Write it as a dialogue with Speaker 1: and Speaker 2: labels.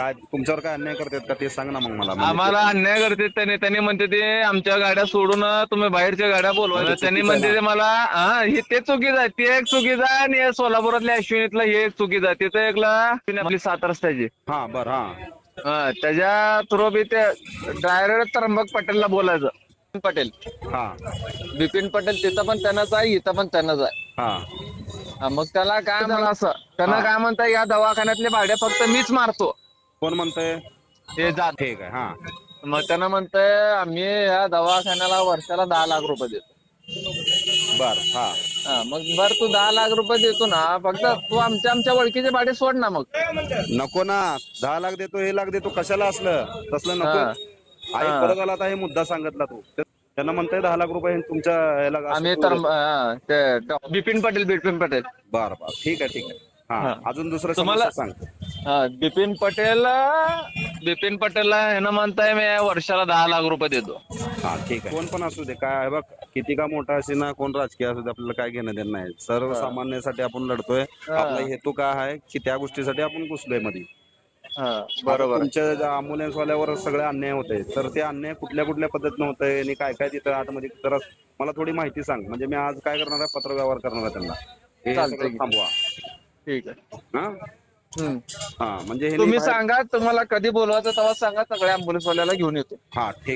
Speaker 1: काय तुमच्यावर काय अन्याय करतात का ते सांग ना मग मला. म्हणजे
Speaker 2: आम्हाला अन्याय करते त्यांनी त्यांनी म्हणते ते आमच्या गाड्या सोडून तुम्ही बाहेरच्या गाड्या बोलवा.
Speaker 1: म्हणजे
Speaker 2: त्यांनी म्हणते ते मला हा हे ते चुकीचं आहे ते एक चुकीचं आहे आणि हे सोलापुरातल्या अश्विनीतलं हे एक चुकीचं आहे. तिथं एकला आपली सात रस्त्याची.
Speaker 1: हा बर हा.
Speaker 2: हा, त्याच्या थ्रू बी ते डायरेक्ट त्र्यंबक पटेलला बोलायचं. पटेल.
Speaker 1: हा.
Speaker 2: बिपिन पटेल तिथं पण त्यांनाच आहे इथं पण त्यांनाच आहे.
Speaker 1: हा.
Speaker 2: हा, मग त्याला काय म्हणा असं त्यांना. काय म्हणता या दवाखान्यातले भाडे फक्त मीच मारतो.
Speaker 1: कोण म्हणतंय?
Speaker 2: हे जात
Speaker 1: ठीक आहे हा.
Speaker 2: मग त्यांना म्हणतंय आम्ही या दवाखान्याला वर्षाला दहा लाख रुपये देतो.
Speaker 1: बर हा.
Speaker 2: हा मग बर तू दहा लाख रुपये देतो ना फक्त तू आमच्या आमच्या ओळखीचे भाडे सोड ना मग.
Speaker 1: नको ना दहा लाख देतो हे लाख देतो कशाला असलं? तसलं
Speaker 2: हा.
Speaker 1: नको आई
Speaker 2: हा.
Speaker 1: परत आला आता हे मुद्दा सांगितला तू. त्यांना म्हणताय दहा लाख रुपये हे तुमच्या ह्याला
Speaker 2: आम्ही
Speaker 1: तू
Speaker 2: तर. हा, ते बिपिन पटेल बिपिन पटेल.
Speaker 1: बर बर. ठीक आहे ठीक आहे. हा.
Speaker 2: हा.
Speaker 1: अजून दुसरं
Speaker 2: तुम्हाला-
Speaker 1: समस्या सांग
Speaker 2: हा बिपिन पटेल बिपिन पटेलला ह्यानं म्हणताय मी वर्षाला दहा लाख रुपये देतो.
Speaker 1: हा ठीक आहे. कोण पण असू दे काय आहे बघ किती का मोठा असे ना कोण राजकीय असू दे आपल्याला काय घेणं देणं नाही. सर्वसामान्यासाठी आपण लढतोय. आपला हेतू काय आहे की त्या गोष्टीसाठी आपण घुसलोयमध्ये
Speaker 2: हा बरोबर. आहे.
Speaker 1: तुमच्या वाल्यावर सगळे अन्याय होते तर ते अन्याय कुठल्या कुठल्या पद्धतीनं होतंय आणि काय काय तिथं आतमध्ये जरा मला थोडी माहिती सांग. म्हणजे मी आज काय करणार आहे पत्र व्यवहार करणार आहे त्यांना. हे सगळं. थांबवा.
Speaker 2: ठीक आहे.
Speaker 1: हा. हा म्हणजे हे
Speaker 2: तुम्ही सांगा तुम्हाला कधी बोलवायचं तेव्हा सांगा सगळ्या ambulance वाल्याला घेऊन येतो.
Speaker 1: हा ठीक